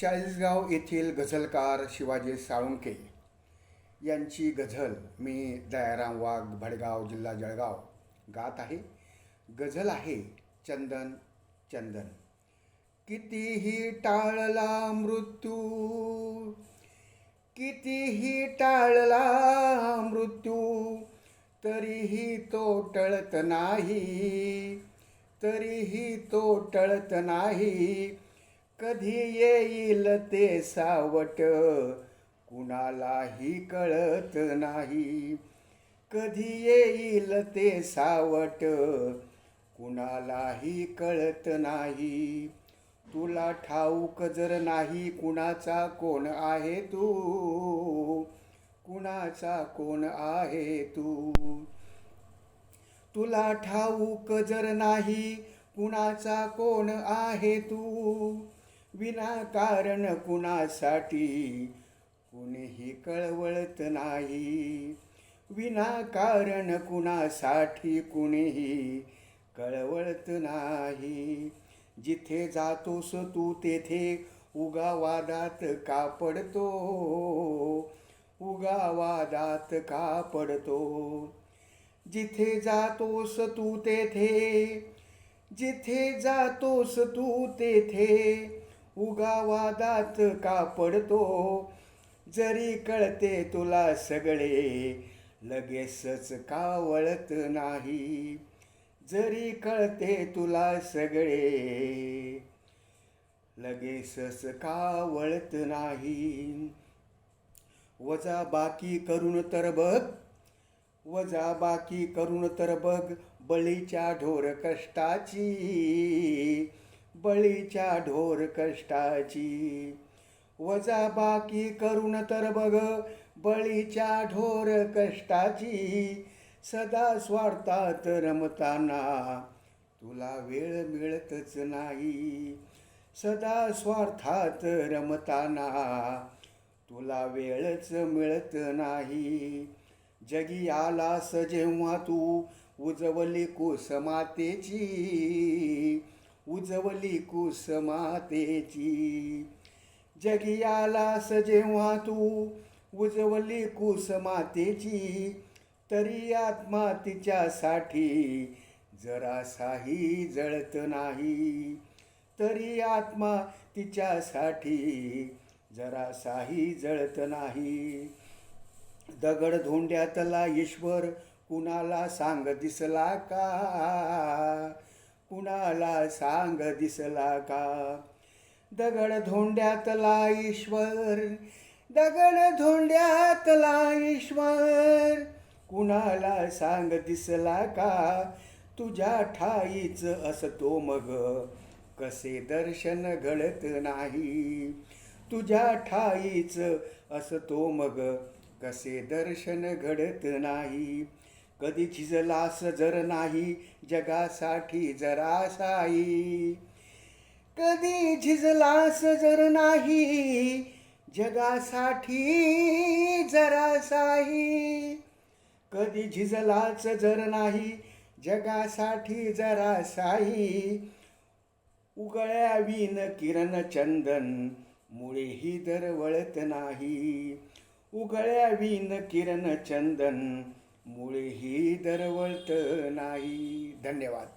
चाळीसगाव येथील गझलकार शिवाजी साळुंके यांची गझल मी दयाराम वाघ भडगाव जिल्हा जळगाव गात आहे. गझल आहे चंदन चंदन. कितीही टाळला मृत्यू कितीही टाळला मृत्यू तरीही तो टळत नाही तरीही तो टळत नाही. कधी येईल ते सावट? कुणालाही कळत नाही. कधी येईल ते सावट? कुणालाही कळत नाही. तुला ठाऊक जर नाही कुणाचा कोण आहे तू? कुणाचा कोण आहे तू? तुला ठाऊक जर नाही कुणाचा कोण आहे तू? विनाकारण कुणासाठी? कुणीही कळवळत नाही. विनाकारण कुणासाठी कुणीही कळवळत नाही. जिथे जातोस तू तेथे उगा वादात का पडतो? उगा वादात का पडतो? जिथे जातोस तू तेथे जिथे जातोस तू तेथे उगा वादात का पडतो? जरी कळते तुला सगळे लगेचच का वळत नाही? जरी कळते तुला सगळे लगेचच का वळत नाही? वजा बाकी करून तर बघ वजा बाकी करून तर बघ बळीच्या ढोर कष्टाची बळीच्या ढोर कष्टाची. वजा बाकी करून तर बघ बळीच्या ढोर कष्टाची. सदा स्वार्थात रमताना तुला वेळ मिळतच नाही. सदा स्वार्थात रमताना तुला वेळच मिळत नाही. जगी आलास जेव्हा तू उजवली कुसमातेची. उजवली कुसमातेची. जगियालास जेव्हा तू उजवली कुसमातेची. तरी आत्मा तिच्यासाठी जरासाही जळत नाही. तरी आत्मा तिच्यासाठी जरासाही जळत नाही. दगड धोंड्यातला ईश्वर कुणाला सांग दिसला का? कुणाला सांग दिसला का? दगड धोंड्यातला ईश्वर दगड धोंड्यातला ईश्वर. कुणाला सांग दिसला का? तुझ्या ठाईच असतो मग. कसे दर्शन घडत नाही? तुझ्या ठाईच असतो मग. कसे दर्शन घडत नाही? कधी झिजलास जर नाही जगासाठी जरासाई कधी झिजलास जर नाही जगासाठी जरासाई कधी झिजलाच जर नाही जगासाठी जरासाई उगळ्या विन किरण चंदन मुळेही दरवळत नाही. उगळ्या विन किरण चंदन मुळेही दरवळत नाही. धन्यवाद.